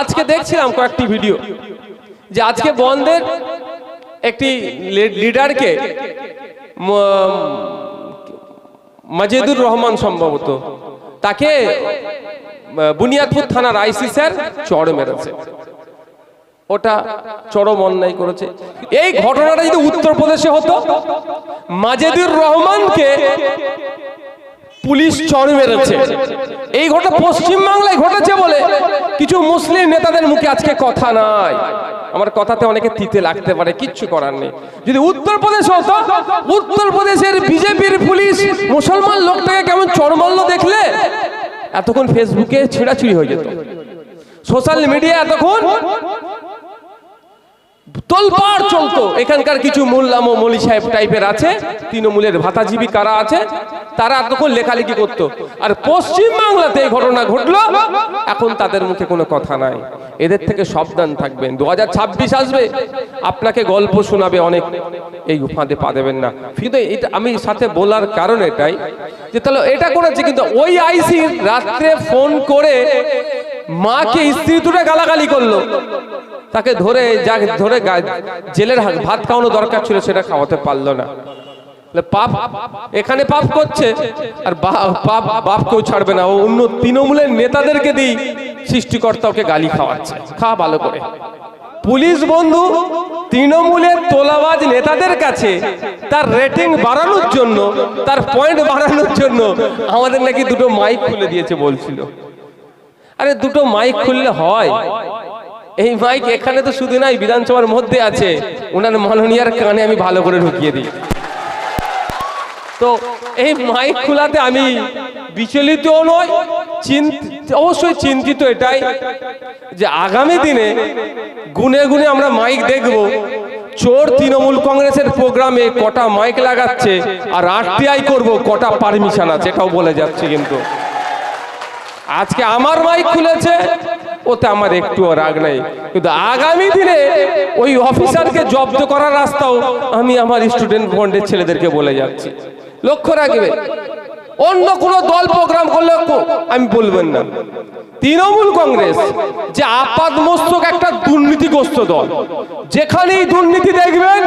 আজকে দেখছিলাম কয়েকটি ভিডিও যে আজকে বন্ধের একটি লিডারকে মাজেদুর রহমান সম্ভবত, তাকে বুনিয়াদপুর থানার আইসি স্যার চড় মেরেছে। ওটা চরম অন্যায় করেছে। এই ঘটনাটা যদি উত্তরপ্রদেশে হতো, মাজেদুর রহমানকে পুলিশ চড় মেরেছে। এই ঘটনা পশ্চিম বাংলায় ঘটেছে বলে কিছু মুসলিম নেতাদের মুখে আজকে কথা নাই। আমার কথাতে অনেকে তিতে লাগতে পারে কিচ্ছু করার নেই। যদি উত্তরপ্রদেশ হতো উত্তরপ্রদেশের বিজেপির পুলিশ মুসলমান লোকটাকে কেমন চড়মাল্য দেখলে? এতক্ষণ ফেসবুকে ছিঁড়াছিড়ি হয়ে যেত। সোশ্যাল মিডিয়া এতক্ষণ তোলপাড় চলতো। এখানকার কিছু মোল্লাম মলি সাহেব টাইপের আছে তৃণমূলের ভাতাজীবী কারা আছে তারা এতক্ষণ লেখালেখি করতো। আর পশ্চিম বাংলাতে এই ঘটনা ঘটলো, এখন তাদের মুখে কোনো কথা নাই। এদের থেকে সাবধান থাকবেন। দু হাজার ছাব্বিশ আসবে, আপনাকে গল্প শোনাবে অনেক। এই ফাঁদে পা দেবেন না। কিন্তু এটা আমি সাথে বলার কারণ এটাই যে, তাহলে এটা করেছে কিন্তু ওই আইসি রাত্রে ফোন করে মাকে, স্ত্রী দুটো গালাগালি করল। তাকে ধরে যা ধরে জেলের ভাত খাওয়ানো দরকার ছিল, সেটা খাওয়াতে পারল না। পাপ এখানে পাপ করছে। আর পাপ, বাপ কেউ ছাড়বে না। ও অন্য তৃণমূলের নেতাদেরকে দিই সৃষ্টিকর্তা ওকে গালি খাওয়াচ্ছে। খা ভালো করে। পুলিশ বন্ধু, তৃণমূলের তোলাবাজ নেতাদের কাছে তার রেটিং বাড়ানোর জন্য, তার পয়েন্ট বাড়ানোর জন্য আমাদের নাকি দুটো মাইক খুলে দিয়েছে বলছিল। আরে, দুটো মাইক খুললে হয়। এই মাইক এখানে তো শুধু নাই, বিধানসভার মধ্যে আছে। ওনার মাননীয়ার কানে আমি ভালো করে ঢুকিয়ে দিই। তো এই মাইক খোলাতে আমি বিচলিত নয় অবশ্যই চিন্তিত এটাই যে আগামী দিনে গুনে গুনে আমরা মাইক দেখব। চোর তৃণমূল কংগ্রেসের প্রোগ্রামে কটা মাইক লাগাচ্ছে আর আরটিআই করব, কটা পারমিশন আছে, এটাও বলে যাচ্ছে কিন্তু। আজকে আমার মাইক খুলেছে, ওতে আমার একটুও রাগ নাই। কিন্তু আগামী দিনে ওই অফিসারকে জব্দ করার রাস্তাও আমি আমার স্টুডেন্ট বন্ডের ছেলেদেরকে বলে যাচ্ছি। লক্ষ্য রাখবে। অন্য কোনো দল প্রোগ্রাম করলে আমি বলবেন না। তৃণমূল কংগ্রেস যে আপাদ মস্তক একটা দুর্নীতিগ্রস্ত দল, যেখানেই দুর্নীতি দেখবেন,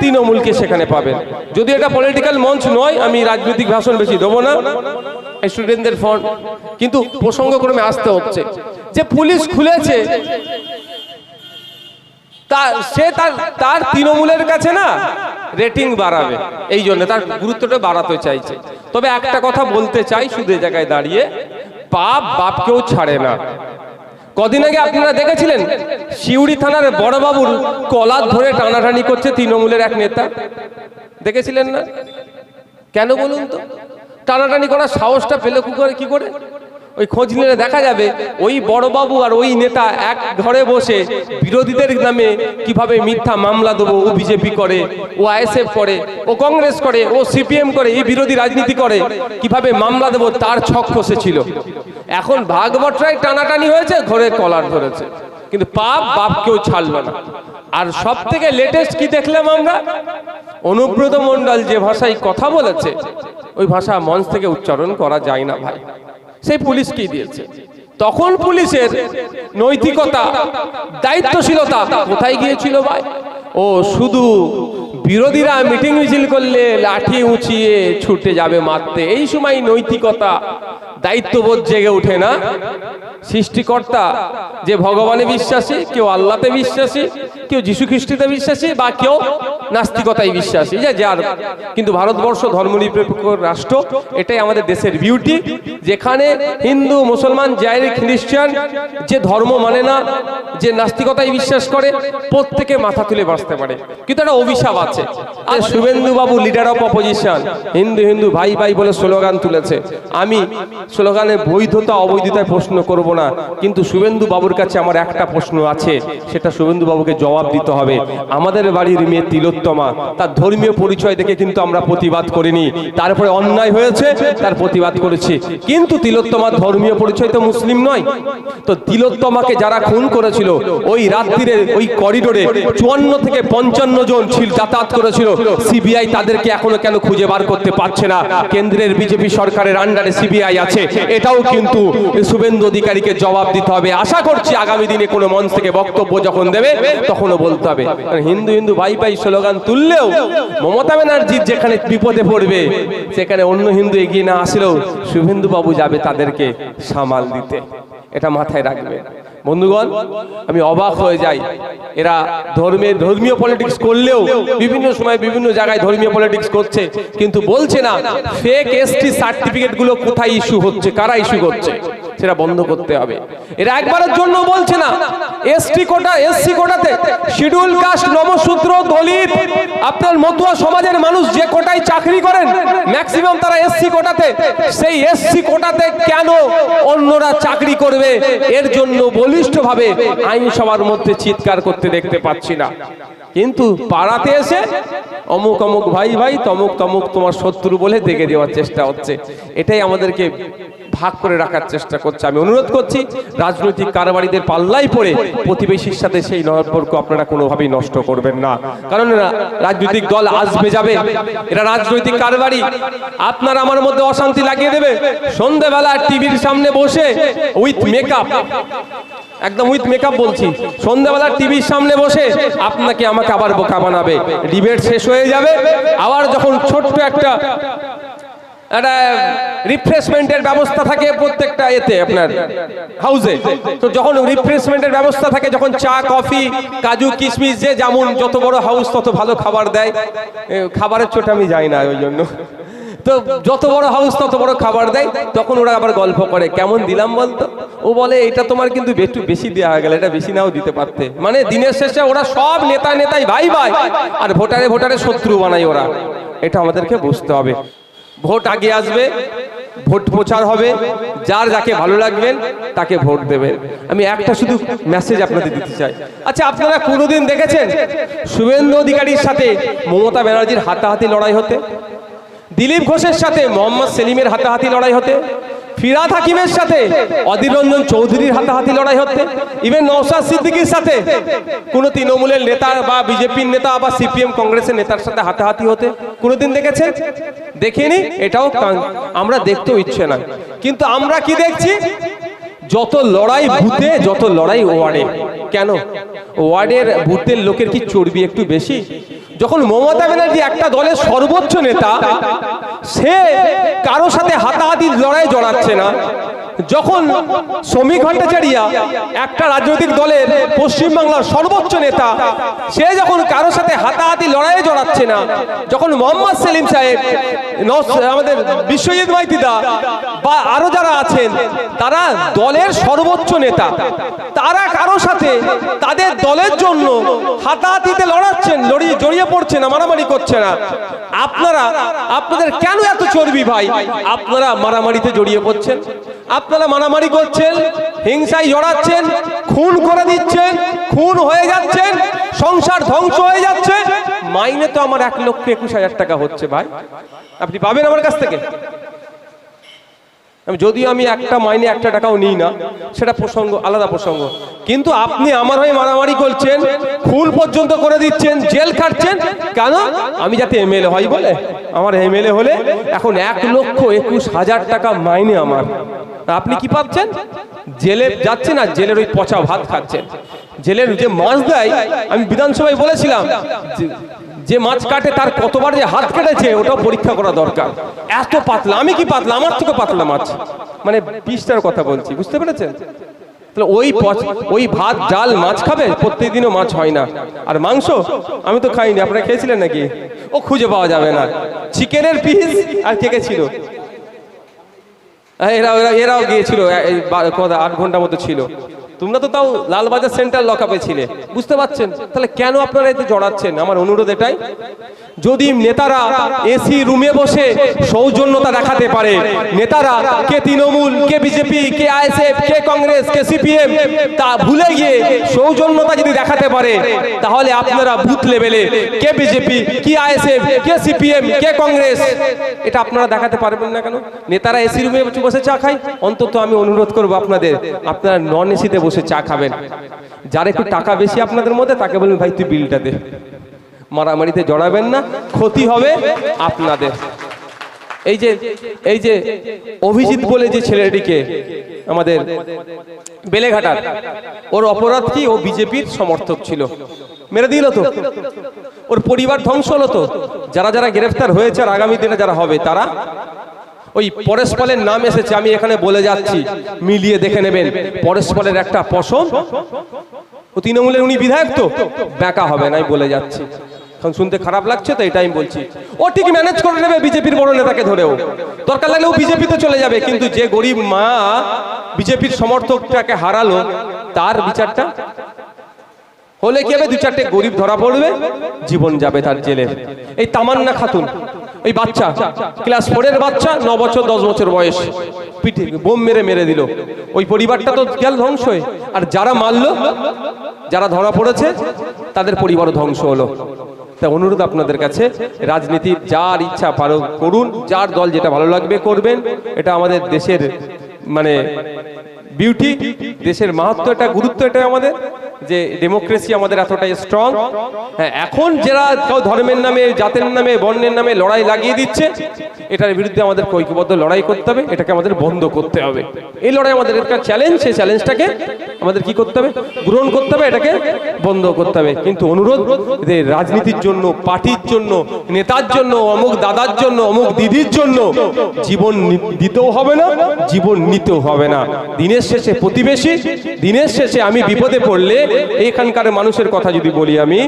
তৃণমূলকে সেখানে পাবেন। যদি এটা পলিটিক্যাল মঞ্চ নয়, আমি রাজনৈতিক ভাষণ বেশি দেবো না। স্টুডেন্টদের ফন্ড কিন্তু প্রসঙ্গক্রমে আসতে হচ্ছে। যে পুলিশ খুলেছে সে তার তার তৃণমূলের কাছে না রেটিং বাড়াবে। এই জন্য তার গুরুত্বটা বাড়াতে চাইছে। তবে একটা কথা বলতে চাই শুধু জায়গায় দাঁড়িয়ে বাপ বাপকেও ছাড়ে না। কদিন আগে আপনারা দেখেছিলেন শিউড়ি থানার বড়বাবুর কলার ধরে টানাটানি করছে তৃণমূলের এক নেতা? দেখেছিলেন না? কেন বলুন তো? টানাটানি করার সাহসটা পেলে করে, কি করে? ওই খোঁজ নিলে দেখা যাবে ওই বড়বাবু আর ওই নেতা এক ঘরে বসে বিরোধীদের নামে কীভাবে মিথ্যা মামলা দেবো ও বিজেপি করে, ও আইএসএফ করে, ও কংগ্রেস করে, ও সিপিএম করে, এই বিরোধী রাজনীতি করে, কীভাবে মামলা দেবো তার ছক ছিল। এখন ভাগবটরাই টানাটানি হয়েছে, ঘরে কলার ধরেছে। কিন্তু পাপ বাপ কেউ ছাড়লো না। আর সব থেকে লেটেস্ট কি দেখলাম আমরা? অনুব্রত মণ্ডল যে ভাষায় কথা বলেছে, ওই ভাষা মঞ্চ থেকে উচ্চারণ করা যায় না ভাই। সেই পুলিশ কি দিয়েছে? তখন পুলিশের নৈতিকতা, দায়িত্বশীলতা কোথায় গিয়েছিল ভাই? ও, শুধু বিরোধীরা মিটিং মিছিল করলে লাঠি উঁচিয়ে ছুটে যাবে মারতে। এই সময় নৈতিকতা দায়িত্ববোধ জেগে ওঠে না। সৃষ্টিকর্তা যে ভগবানে বিশ্বাসী, কেউ আল্লাহতে বিশ্বাসী, কেউ যীশু খ্রিস্টিতে বিশ্বাসী, বা কেউ নাস্তিকতায় বিশ্বাসী। যে যার, কিন্তু ভারতবর্ষ ধর্মনিরপেক্ষ রাষ্ট্র, এটাই আমাদের দেশের বিউটি যেখানে হিন্দু, মুসলমান জাইর খ্রিস্টান, যে ধর্ম মানে না, যে নাস্তিকতায় বিশ্বাস করে, প্রত্যেকে মাথা তুলে বাঁচতে পারে। কিন্তু একটা অভিশাপ আছে। আর Suvendu babu leader of opposition Hindu হিন্দু, ভাই ভাই বলে স্লোগান তুলেছে। আমি স্লোগানের বৈধতা, অবৈধতায় প্রশ্ন করব না। কিন্তু শুভেন্দু বাবুর কাছে আমার একটা প্রশ্ন আছে, সেটা শুভেন্দু বাবুকে জবাব দিতে হবে। আমাদের বাড়ির মেয়ে তিলোত্তমা, তার ধর্মীয় পরিচয় দেখে কিন্তু আমরা প্রতিবাদ করিনি। তারপরে অন্যায় হয়েছে, তার প্রতিবাদ করেছি। কিন্তু তিলোত্তমার ধর্মীয় পরিচয় তো মুসলিম নয়। তো তিলোত্তমাকে যারা খুন করেছিল, ওই রাত্রিরে ওই করিডোরে চুয়ান্ন থেকে পঞ্চান্ন জন ছিল, যাতায়াত করেছিল। সিবিআই তাদেরকে এখনও কেন খুঁজে বার করতে পারছে না? কেন্দ্রের বিজেপি সরকারের আন্ডারে সিবিআই আছে। এটাও কিন্তু শুভেন্দু অধিকারীকে জবাব দিতে হবে। আশা করছি আগামী দিনে কোনো মঞ্চ থেকে বক্তব্য যখন দেবে, তখনও বলতে হবে। হিন্দু হিন্দু ভাই ভাই স্লোগান তুললেও মমতা ব্যানার্জির যেখানে বিপদে পড়বে, সেখানে অন্য হিন্দু এগিয়ে না আসলেও শুভেন্দু বাবু যাবে তাদেরকে সামাল দিতে। এটা মাথায় রাখবে। বন্ধুগণ, আমি অবাক হয়ে যাই। এরা ধর্মের, ধর্মীয় পলিটিক্স করলেও বিভিন্ন সময় বিভিন্ন জায়গায় ধর্মীয় পলিটিক্স করছে, কিন্তু বলছে না ফেক এসটি সার্টিফিকেটগুলো কোথায় ইস্যু হচ্ছে, কারা ইস্যু করছে? সেটা বন্ধ করতে হবে। এরা একবারের জন্য বলছে না, এসটি কোটা, এসসি কোটাতে শিডিউল কাস্ট নমশূদ্র দলিত, আপনার মতুয়া সমাজের মানুষ যে কোটায় চাকরি করেন ম্যাক্সিমাম তারা এসসি কোটাতে, সেই এসসি কোটাতে কেন অন্যরা চাকরি করবে? এর জন্য বলিষ্ঠভাবে আইনসভার মধ্যে চিৎকার করতে দেখতে পাচ্ছি না। কিন্তু পাড়াতে এসে অমুক অমুক ভাই ভাই, তমুক তমুক তোমার শত্রু বলে দেখে দেওয়ার চেষ্টা হচ্ছে। এটাই আমাদেরকে ভাগ করে রাখার চেষ্টা করছে। আমি অনুরোধ করছি, রাজনৈতিক কারবারিদের পাল্লাই পড়ে প্রতিবেশীর সাথে সেই সম্পর্ক আপনারা কোনোভাবেই নষ্ট করবেন না। কারণ রাজনৈতিক দল আসবে যাবে, এরা রাজনৈতিক কারবারি। আপনার আমার মধ্যে অশান্তি লাগিয়ে দেবে। সন্ধেবেলা টিভির সামনে বসে উইথ মেকআপ একদম উইথ মেকআপ বলছি। সন্ধ্যাবেলা টিভির সামনে বসে আপনাকে আমাকে আবার বোকা বানাবে। ডিবেট শেষ হয়ে যাবে। আবার যখন ছোট্ট একটা একটা রিফ্রেশমেন্টের ব্যবস্থা থাকে প্রত্যেকটা এতে আপনার তো যখন রিফ্রেশমেন্টের ব্যবস্থা থাকে, যখন চা কফি কাজু, কিশমিশ, যে যেমন যত তত ভালো খাবার দেয়। খাবারের চোট আমি যাই না ওই জন্য। তো যত বড় হাউস, তত বড় খাবার দেয়, তখন ওরা আবার গল্প করে, কেমন দিলাম বলতো? ও বলে এটা তোমার কিন্তু একটু বেশি দেওয়া হয়ে গেল, এটা বেশি নাও দিতে পারতে। মানে দিনের শেষে ওরা সব নেতা নেতাই ভাই ভাই আর ভোটারে ভোটারে শত্রু বানায় ওরা। এটা আমাদেরকে বুঝতে হবে। ভোট আগে আসবে, ভোট প্রচার হবে, যার যাকে ভালো লাগবেন তাকে ভোট দেবেন আমি একটা শুধু মেসেজ আপনাদের দিতে চাই। আচ্ছা আপনারা কোনোদিন দেখেছেন শুভেন্দু অধিকারীর সাথে মমতা ব্যানার্জির হাতাহাতি লড়াই হতে? দিলীপ ঘোষের সাথে মোহাম্মদ সেলিমের হাতাহাতি লড়াই হতে, ফিরাদ হাকিমের সাথে অধীর রঞ্জন চৌধুরীর হাতাহাতি লড়াই হতে ইভেন নৌসাদ সিদ্দিকির সাথে কোনো তৃণমূলের নেতা বা বিজেপির নেতা বা সিপিএম কংগ্রেসের নেতার সাথে হাতাহাতি হতে কোনোদিন দেখেছে? দেখিনি? এটাও আমরা দেখতেও ইচ্ছে না কিন্তু আমরা কি দেখছি? যত লড়াই বুথে, যত লড়াই ওয়ার্ডে। কেন? ওয়ার্ডের বুথের লোকের কি চর্বি একটু বেশি? যখন মমতা ব্যানার্জি একটা দলের সর্বোচ্চ নেতা সে কারও সাথে হাতাহাতি লড়াই জড়াচ্ছে না। যখন শ্রমিক ভট্টাচারিয়া একটা রাজনৈতিক দলের পশ্চিমবাংলার সর্বোচ্চ নেতা, সে যখন কারও সাথে হাতাহাতি লড়াইয়ে জড়াচ্ছে না, যখন মোহাম্মদ সেলিম সাহেব আমাদের বিশ্বজিৎ মাইতিদা বা আরও যারা আছেন, তারা দলের সর্বোচ্চ নেতা। তারা কারও সাথে তাদের দলের জন্য হাতাহাতিতে লড়াচ্ছেন, লড়িয়ে জড়িয়ে পড়ছে না মারামারি করছে না। আপনারা, আপনাদের কেন এত চর্বি ভাই? আপনারা মারামারিতে জড়িয়ে পড়ছেন? আপনারা মারামারি করছেন, হিংসায় জড়াচ্ছেন, খুন করে দিচ্ছেন, খুন হয়ে যাচ্ছেন, সংসার ধ্বংস হয়ে যাচ্ছে। মাইনে তো আমার এক লক্ষ একুশ হাজার টাকা হচ্ছে ভাই। আপনি পাবেন আমার কাছ থেকে? যদিও আমি একটা মাইনে একটা টাকাও নিই না, সেটা প্রসঙ্গ, আলাদা প্রসঙ্গ। কিন্তু আপনি আমার হয়ে মারামারি করছেন, খুন পর্যন্ত করে দিচ্ছেন, জেল খাটছেন, কেন? আমি যাতে এমএলএ হয় বলে। আমার এমএলএ হলে এখন এক লক্ষ একুশ হাজার টাকা মাইনে আমার। আপনি কি পাচ্ছেন জেলে যাচ্ছেন আর জেলের ওই পচা ভাত খাচ্ছেন। জেলের যে মাছ দেয়, আমি বিধানসভায় বলেছিলাম যে- মাছ কাটে তার কতবার যে হাত কেটেছে, ওটাও পরীক্ষা করা দরকার। এত পাতলা, আমি কি পাতলা? আমার থেকে পাতলা মাছ। মানে পিসটার কথা বলছি, বুঝতে পেরেছেন? তাহলে ওই ওই ভাত, ডাল, মাছ খাবে? প্রত্যেকদিনও মাছ হয় না। আর মাংস? আমি তো খাইনি, আপনারা খেয়েছিলেন নাকি? ও খুঁজে পাওয়া যাবে না। চিকেনের পিস আর কে কে ছিল? এরা এরা, এরাও গিয়েছিল আট ঘণ্টা মতো ছিল। তোমরা তো তাও লালবাজার সেন্টার লকআপে ছিলে, বুঝতে পারছেন? তাহলে কেন আপনারা এতে জড়াচ্ছেন? আমার অনুরোধ এটাই। যদি নেতারা এসি রুমে বসে সৌজন্যতা দেখাতে পারে, নেতারা কে তৃণমূল, কে বিজেপি, কে আইএসএফ, কে কংগ্রেস, কে সিপিএম, তা ভুলে গিয়ে সৌজন্যতা যদি দেখাতে পারে, তাহলে আপনারা বুথ লেভেলে কে বিজেপি, কি আইএসএফ, কে সিপিএম, কে কংগ্রেস, এটা আপনারা দেখাতে পারবেন না কেন? নেতারা এসি রুমে বসে চা খায়। অন্তত আমি অনুরোধ করব আপনাদের, আপনারা নন এসিতে বসে চা খাবেন। যার একটু টাকা বেশি আপনাদের মধ্যে, তাকে বলবেন, ভাই, তুই বিলটা দে। মারামারিতে জড়াবেন না, ক্ষতি হবে আপনাদের। এই যে এই যে অভিজিৎ বলে যে ছেলেটিকে আমাদের বেলেঘাটার, ওর অপরাধ কি? ও বিজেপির সমর্থক ছিল। মেরে দিল তো। ওর পরিবার ধ্বংস হলো তো। যারা যারা গ্রেফতার হয়েছে আর আগামী দিনে যারা হবে, তারা ওই পরস্পরের নাম এসেছে, আমি এখানে বলে যাচ্ছি। মিলিয়ে দেখে নেবেন, পরস্পরের একটা পশম। ও তৃণমূলের উনি বিধায়ক তো, ব্যাকা হবে না, আমি বলে যাচ্ছি। এখন শুনতে খারাপ লাগছে তো, এটাই আমি বলছি। ও ঠিক ম্যানেজ করে নেবে বিজেপির বড় নেতাকে ধরেও। দরকার লাগলে ও বিজেপিতে চলে যাবে, কিন্তু যে গরিব মা বিজেপির সমর্থকটাকে হারালো, তার বিচারটা হলে কি হবে? দু চারটে গরিব ধরা পড়বে, জীবন যাবে তার জেলে। এই তামান্না খাতুন। এই বাচ্চা ক্লাস ফোরের বাচ্চা, ন বছর, দশ বছর বয়স। পিঠে বোম মেরে মেরে দিল। ওই পরিবারটা তো গেল ধ্বংস হয়ে। আর যারা মারলো, যারা ধরা পড়েছে, তাদের পরিবারও ধ্বংস হলো। তা অনুরোধ আপনাদের কাছে রাজনীতির যার ইচ্ছা পারো করুন, যার দল যেটা ভালো লাগবে করবেন, এটা আমাদের দেশের মানে বিউটি দেশের মাহাত্ম, এটা গুরুত্ব এটা আমাদের। যে ডেমোক্রেসি আমাদের এতটাই স্ট্রং হ্যাঁ এখন যারা কেউ ধর্মের নামে, জাতের নামে, বর্ণের নামে লড়াই লাগিয়ে দিচ্ছে, এটার বিরুদ্ধে আমাদের ঐক্যবদ্ধ লড়াই করতে হবে, এটাকে আমাদের বন্ধ করতে হবে। এই লড়াই আমাদের একটা চ্যালেঞ্জ সেই চ্যালেঞ্জটাকে আমাদের কি করতে হবে? গ্রহণ করতে হবে, এটাকে বন্ধ করতে হবে। কিন্তু অনুরোধ, যে রাজনীতির জন্য, পার্টির জন্য, নেতার জন্য, অমুক দাদার জন্য, অমুক দিদির জন্য, জীবন দিতেও হবে না, জীবন নিতেও হবে না। দিনের শেষে প্রতিবেশী, দিনের শেষে আমি বিপদে পড়লে এখানকার মানুষের কথা যদি বলি আমি,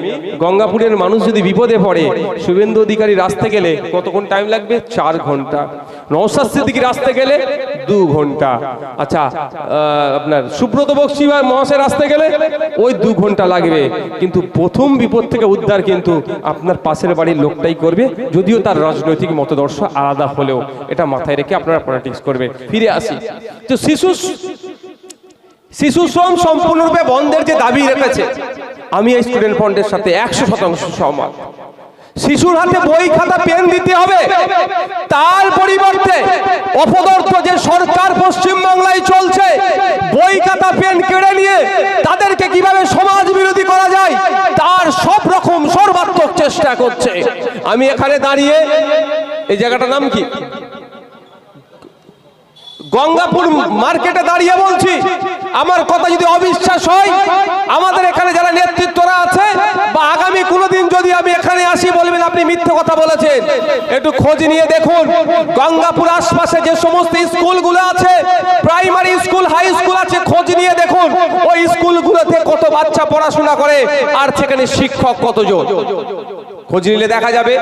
গঙ্গাপুরের মানুষ যদি বিপদে পড়ে, শুভেন্দু অধিকারী রাস্তে গেলে কতক্ষণ টাইম লাগবে? চার ঘণ্টা। নৌসাদ সিদ্দিকির রাস্তে গেলে দু ঘণ্টা। আচ্ছা আপনার সুব্রত বক্সি বা মহাশয় রাস্তে গেলে ওই দু ঘণ্টা লাগবে। কিন্তু প্রথম বিপদ থেকে উদ্ধার কিন্তু আপনার পাশের বাড়ির লোকটাই করবে, যদিও তার রাজনৈতিক মতদর্শ আলাদা হলেও। এটা মাথায় রেখে আপনারা পলিটিক্স করবে ফিরে আসি। তো শিশু শিশু শ্রম সম্পূর্ণরূপে বন্ধের যে দাবি রেখেছে, আমি এই স্টুডেন্ট ফ্রন্টের সাথে একশো শতাংশ সহমত। শিশুর হাতে বই, খাতা, পেন দিতে হবে। তার পরিবর্তে অপদর্থ যে সরকার পশ্চিমবাংলায় চলছে, বই, খাতা, পেন কেড়ে নিয়ে তাদেরকে কীভাবে সমাজ বিরোধী করা যায়, তার সব রকম সর্বাত্মক চেষ্টা করছে। আমি এখানে দাঁড়িয়ে, এই জায়গাটার নাম কি? গঙ্গাপুর মার্কেটে দাঁড়িয়ে বলছি, আমার কথা যদি অবিশ্বাস হয়, আমাদের এখানে যারা নেতৃত্বরা আছে, বা আগামী কোনোদিন যদি আমি এখানে আসি বলবেন আপনি মিথ্যে কথা বলেছেন। একটু খোঁজ নিয়ে দেখুন, গঙ্গাপুর আশপাশে যে সমস্ত স্কুলগুলো আছে, প্রাইমারি স্কুল, হাই স্কুল আছে, খোঁজ নিয়ে দেখুন, ওই স্কুলগুলোতে কত বাচ্চা পড়াশোনা করে, আর সেখানে শিক্ষক কতজন? খোঁজ নিলে দেখা যাবে,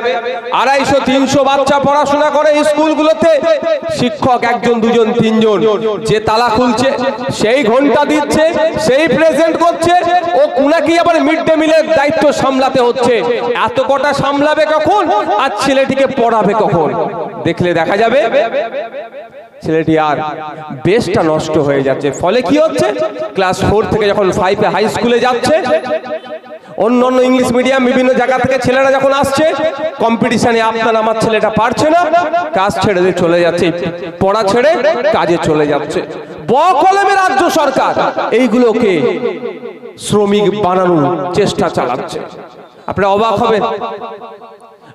আড়াইশো, তিনশো বাচ্চা পড়াশোনা করে স্কুলগুলোতে। শিক্ষক একজন, দুজন, তিনজন, যে তালা খুলছে, সেই ঘণ্টা দিচ্ছে, সেই প্রেজেন্ট করছে, ও কুনাকি আবার মিড ডে মিলের দায়িত্ব সামলাতে হচ্ছে। এত কটা সামলাবে কখন? আর ছেলেটিকে পড়াবে কখন? দেখলে দেখা যাবে ছেলেটি আর বেশটা নষ্ট হয়ে যাচ্ছে। ফলে কি হচ্ছে? ক্লাস ফোর থেকে যখন ফাইভে হাই স্কুলে যাচ্ছে, অন্য অন্য ইংলিশ মিডিয়াম বিভিন্ন জায়গা থেকে ছেলেরা যখন আসছে কম্পিটিশনে আপনার আমার ছেলেটা পারছে না, কাজ ছেড়ে দিয়ে চলে যাচ্ছে, পড়া ছেড়ে কাজে চলে যাচ্ছে। ব কলমে রাজ্য সরকার, এইগুলোকে শ্রমিক বানানোর চেষ্টা চালাচ্ছে। আপনারা অবাক হবেন।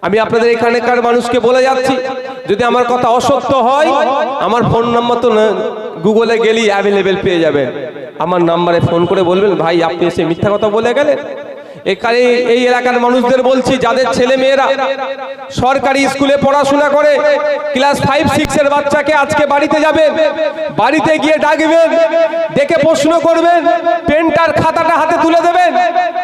আমি আপনাদের এখানকার মানুষকে বলে যাচ্ছি? যদি আমার কথা অসত্য হয়, আমার ফোন নাম্বার তো গুগলে গেলেই অ্যাভেলেবেল পেয়ে যাবেন। আমার নাম্বারে ফোন করে বলবেন, ভাই, আপনি এসে মিথ্যা কথা বলে গেলেন? এখানে এই এলাকার মানুষদের বলছি, যাদের ছেলে মেয়েরা সরকারি স্কুলে পড়াশোনা করে, ক্লাস ফাইভ, সিক্স এর বাচ্চাকে আজকে বাড়িতে যাবেন, বাড়িতে গিয়ে ডাকবেন দেখে প্রশ্ন করবেন, পেনটার খাতাটা হাতে তুলে দেবেন,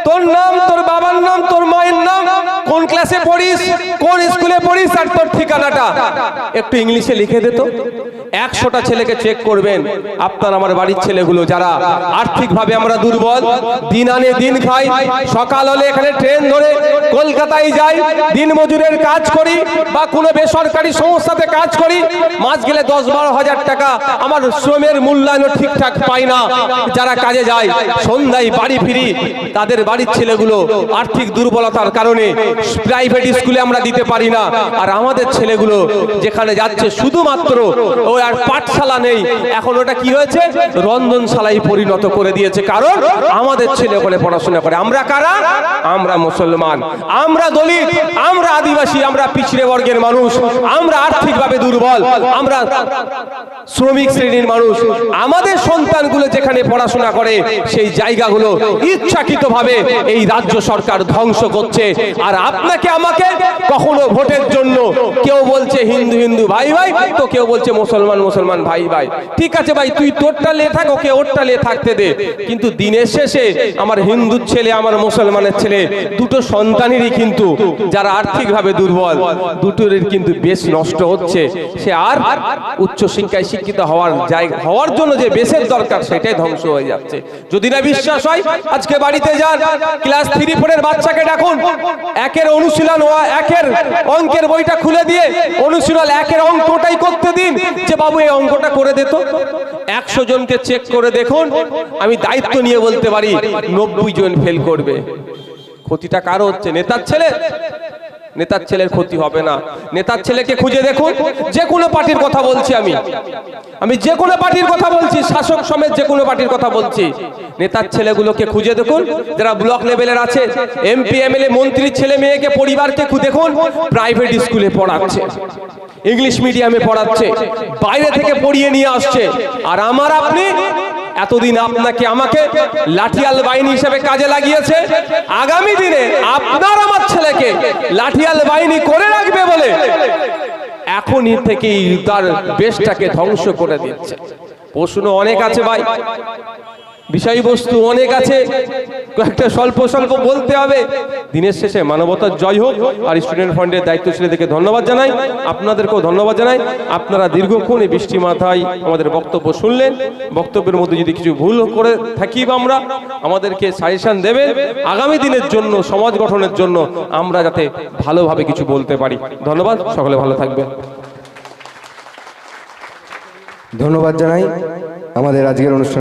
তোর নাম, তোর বাবার নাম, তোর মায়ের নাম, কোন ক্লাসে পড়িস, কোন স্কুলে পড়িস, আর তোর ঠিকানাটা। একটু ইংলিশে লিখে দে তো। একশোটা ছেলেকে চেক করবেন, আপনার আমার বাড়ির ছেলেগুলো যারা আর্থিকভাবে আমরা দুর্বল, দিন আনে দিন খাই সকাল হলে এখানে ট্রেন ধরে কলকাতায় যাই, দিন মজুরের কাজ করি বা কোনো বেসরকারি সংস্থাতে কাজ করি, মাস গেলে দশ বারো হাজার টাকা আমার শ্রমের মূল্যায়ন ঠিকঠাক পাই না। যারা কাজে যায়, সন্ধ্যায় বাড়ি ফিরি, তাদের বাড়ির ছেলেগুলো আর্থিক দুর্বলতার কারণে প্রাইভেট স্কুলে আমরা দিতে পারি না। আর আমাদের ছেলেগুলো যেখানে যাচ্ছে শুধুমাত্র, ও আর পাঠশালা নেই। এখন ওটা কি হয়েছে? রন্ধনশালায় পরিণত করে দিয়েছে। কারণ আমাদের ছেলে ওখানে পড়াশোনা করে। আমরা কারা? আমরা মুসলমান, আমরা দলিত, আমরা আদিবাসী, আমরা পিছড়ে বর্গের মানুষ, আমরা আর্থিকভাবে দুর্বল, আমরা শ্রমিক শ্রেণির মানুষ। আমাদের সন্তানগুলো যেখানে পড়াশোনা করে, সেই জায়গাগুলো ইচ্ছাকৃতভাবে এই রাজ্য সরকার ধ্বংস করছে। আর আপনাকে আমাকে কখনো ভোটের জন্য কেউ বলছে হিন্দু হিন্দু, ভাই ভাই, তো কেউ বলছে মুসলমান মুসলমান, ভাই ভাই। ঠিক আছে ভাই, তুই তোরটা লে থাক, ওকে ওরটা লে থাকতে দে। কিন্তু দিনের শেষে আমার হিন্দুর ছেলে, আমার মুসলমানের ছেলে, দুটো সন্তানেরই কিন্তু যারা আর্থিকভাবে দুর্বল দুটোর কিন্তু বেশ নষ্ট হচ্ছে। সে আর উচ্চ শিক্ষায় শিক্ষিত হওয়ার জায়গা হওয়ার জন্য যে বেশের দরকার, সেটাই ধ্বংস হয়ে যাচ্ছে। যদি না বিশ্বাস হয়, আজকে বাড়িতে যান, ক্লাস থ্রি, ফোরের বাচ্চাকে ডাকুন। একের অনুশীলন একের অঙ্কের বইটা খুলে দিয়ে অনুশীলন, একের অঙ্কটাই করতে দিন। যে বাবু, এই অঙ্কটা করে দিত একশো জনকে চেক করে দেখুন, আমি দায়িত্ব নিয়ে বলতে পারি, নব্বই জন ফেল করবে। ক্ষতিটা কারও হচ্ছে, নেতার ছেলে। নেতার ছেলের ক্ষতি হবে না। নেতার ছেলেকে খুঁজে দেখুন, যে কোনো পার্টির কথা বলছি আমি। আমি যে কোনো পার্টির কথা বলছি, শাসক সমেত যে কোনো পার্টির কথা বলছি। নেতার ছেলেগুলোকে খুঁজে দেখুন, যারা ব্লক লেভেলের আছে। এমপি, এমএলএ মন্ত্রীর ছেলে মেয়েকে, পরিবারকে দেখুন, প্রাইভেট স্কুলে পড়াচ্ছে। ইংলিশ মিডিয়ামে পড়াচ্ছে। বাইরে থেকে পড়িয়ে নিয়ে আসছে। আর আমার আপনি এতদিন আপনাকে আমাকে লাঠিয়াল বাহিনী হিসেবে কাজে লাগিয়েছে। আগামী দিনে আপনার আমার ছেলেকে লাঠিয়াল বাহিনী করে রাখবে বলে এখনই থেকেই তার বেশটাকে ধ্বংস করে দিচ্ছে। প্রশ্ন অনেক আছে ভাই। বিষয়বস্তু অনেক আছে। কয়েকটা স্বল্প স্বল্প বলতে হবে। দিনের শেষে মানবতার জয় হোক। আর স্টুডেন্ট ফান্ডের দায়িত্বশীলদেরকে ধন্যবাদ জানাই। আপনাদেরকেও ধন্যবাদ জানাই। আপনারা দীর্ঘক্ষণ এই বৃষ্টি মাথায় আমাদের বক্তব্য শুনলেন। বক্তব্যের মধ্যে যদি কিছু ভুল করে থাকি বা আমরা, আমাদেরকে সাজেশন দেবেন। আগামী দিনের জন্য, সমাজ গঠনের জন্য আমরা যাতে ভালোভাবে কিছু বলতে পারি। ধন্যবাদ। সকলে ভালো থাকবেন। ধন্যবাদ জানাই। আমাদের আজকের অনুষ্ঠান